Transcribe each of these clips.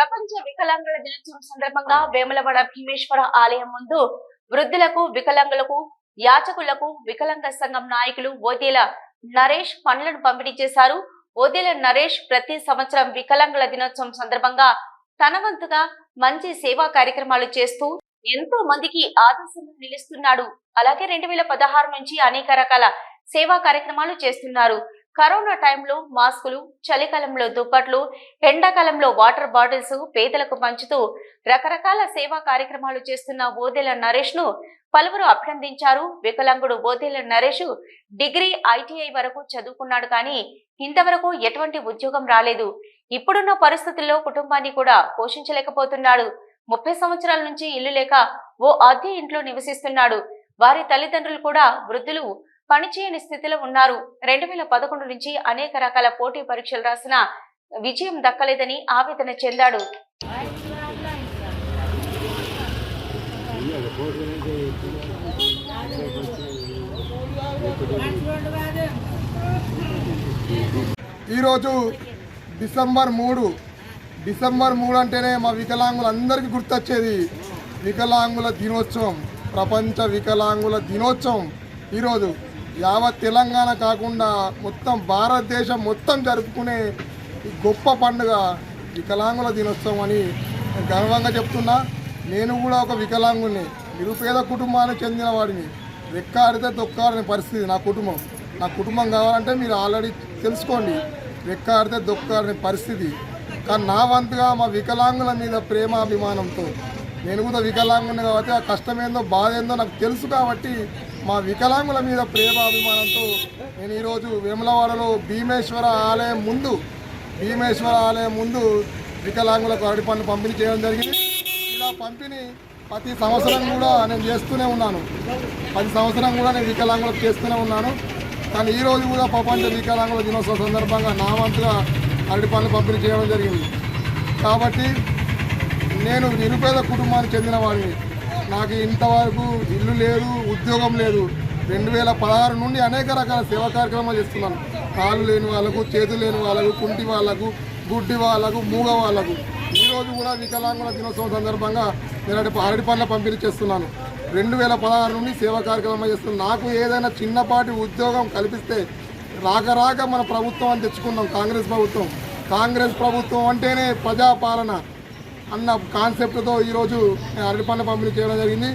ప్రపంచ వికలాంగుల దినోత్సవం సందర్భంగా వేములవాడ భీమేశ్వర ఆలయం ముందు వృద్ధులకు వికలాంగులకు యాచకులకు వికలాంగ సంఘం నాయకులు ఓదేల నరేష్ పండ్లను పంపిణీ చేశారు. ఓదేల నరేష్ ప్రతి సంవత్సరం వికలాంగుల దినోత్సవం సందర్భంగా తన వంతుగా మంచి సేవా కార్యక్రమాలు చేస్తూ ఎంతో మందికి ఆదర్శంగా నిలుస్తున్నాడు. అలాగే రెండు వేల పదహారు నుంచి అనేక రకాల సేవా కార్యక్రమాలు చేస్తున్నారు. కరోనా టైంలో మాస్కులు చలికాలంలో దుప్పట్లు ఎండాకాలంలో వాటర్ బాటిల్స్ పేదలకు పంచుతూ రకరకాల సేవా కార్యక్రమాలు చేస్తున్న ఓదెల నరేష్ను పలువురు అభినందించారు. వికలాంగుడు ఓదెల నరేష్ డిగ్రీ ఐటీఐ వరకు చదువుకున్నాడు కానీ ఇంతవరకు ఎటువంటి ఉద్యోగం రాలేదు. ఇప్పుడున్న పరిస్థితుల్లో కుటుంబాన్ని కూడా పోషించలేకపోతున్నాడు. ముప్పై సంవత్సరాల నుంచి ఇల్లు లేక ఓ అద్దె ఇంట్లో నివసిస్తున్నాడు. వారి తల్లిదండ్రులు కూడా వృద్ధులు పనిచేయని స్థితిలో ఉన్నారు. రెండు వేల పదకొండు నుంచి అనేక రకాల పోటీ పరీక్షలు రాసిన విజయం దక్కలేదని ఆవేదన చెందాడు. ఈరోజు డిసెంబర్ మూడు. డిసెంబర్ మూడు అంటేనే మా వికలాంగులందరికీ గుర్తొచ్చేది. వికలాంగుల దినోత్సవం ప్రపంచ వికలాంగుల దినోత్సవం ఈరోజు. యావత్ తెలంగాణ కాకుండా మొత్తం భారతదేశం మొత్తం జరుపుకునే ఈ గొప్ప పండుగ వికలాంగుల దినోత్సవం అని నేను గర్వంగా చెప్తున్నా. నేను కూడా ఒక వికలాంగుని నిరుపేద కుటుంబానికి చెందిన వాడిని. రెక్కాడితే దొక్కాడని పరిస్థితి నా కుటుంబం. నా కుటుంబం కావాలంటే మీరు ఆల్రెడీ తెలుసుకోండి. రెక్కాడితే దొక్కాడని పరిస్థితి. కానీ నా వంతుగా మా వికలాంగుల మీద ప్రేమాభిమానంతో. నేను కూడా వికలాంగుని కాబట్టి ఆ కష్టం ఏందో బాధ ఏందో నాకు తెలుసు కాబట్టి మా వికలాంగుల మీద ప్రేమ అభిమానంతో నేను ఈరోజు వేములవాడలో భీమేశ్వర ఆలయం ముందు భీమేశ్వర ఆలయం ముందు వికలాంగులకు అరటి పండ్లు పంపిణీ చేయడం జరిగింది. ఇలా పంపిణీ ప్రతి సంవత్సరం కూడా నేను చేస్తూనే ఉన్నాను. ప్రతి సంవత్సరం కూడా నేను వికలాంగులకు చేస్తూనే ఉన్నాను. కానీ ఈరోజు కూడా ప్రపంచ వికలాంగుల దినోత్సవం సందర్భంగా నా వంతుగా అరటి పండ్లు పంపిణీ చేయడం జరిగింది. కాబట్టి నేను నిరుపేద కుటుంబానికి చెందిన వాడిని. నాకు ఇంతవరకు ఇల్లు లేదు ఉద్యోగం లేదు. రెండు వేల పదహారు నుండి అనేక రకాల సేవా కార్యక్రమాలు చేస్తున్నాను. కాళ్ళు లేని వాళ్ళకు చేతులు లేని వాళ్ళకు కుంటి వాళ్ళకు గుడ్డి వాళ్ళకు మూగ వాళ్ళకు. ఈరోజు కూడా వికలాంగుల దినోత్సవం సందర్భంగా నేను అరటి అరటి పండ్ల పంపిణీ చేస్తున్నాను. రెండు వేల పదహారు నుండి సేవా కార్యక్రమం చేస్తున్నాను. నాకు ఏదైనా చిన్నపాటి ఉద్యోగం కల్పిస్తే రాక రాక మన ప్రభుత్వం అని తెచ్చుకున్నాం కాంగ్రెస్ ప్రభుత్వం. కాంగ్రెస్ ప్రభుత్వం అంటేనే ప్రజాపాలన. అన్న కాన్సెప్ట్తో ఈరోజు నేను అరటిపండ్ల పంపిణీ చేయడం జరిగింది.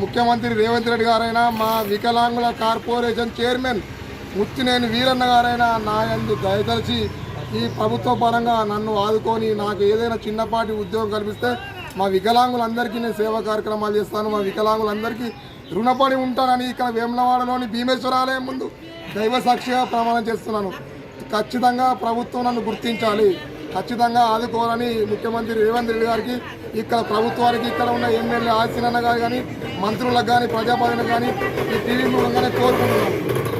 ముఖ్యమంత్రి రేవంత్ రెడ్డి గారైనా మా వికలాంగుల కార్పొరేషన్ చైర్మన్ ముత్తినేని వీరన్న గారైనా నా ఎందు దయదర్శి ఈ ప్రభుత్వ పరంగా నన్ను ఆదుకొని నాకు ఏదైనా చిన్నపాటి ఉద్యోగం కల్పిస్తే మా వికలాంగులందరికీ నేను సేవా కార్యక్రమాలు చేస్తాను. మా వికలాంగులందరికీ రుణపడి ఉంటానని ఇక్కడ వేములవాడలోని భీమేశ్వర ఆలయం ముందు దైవ సాక్షిగా ప్రమాణం చేస్తున్నాను. ఖచ్చితంగా ప్రభుత్వం నన్ను గుర్తించాలి. ఖచ్చితంగా ఆదుకోవాలని ముఖ్యమంత్రి రేవంత్ రెడ్డి గారికి ఇక్కడ ప్రభుత్వానికి ఇక్కడ ఉన్న ఎమ్మెల్యే ఆశీనన్న గారు కానీ మంత్రులకు కానీ ప్రజాపాలన కానీ ఈ టీవీ మూలంగానే కోరుకుంటున్నాను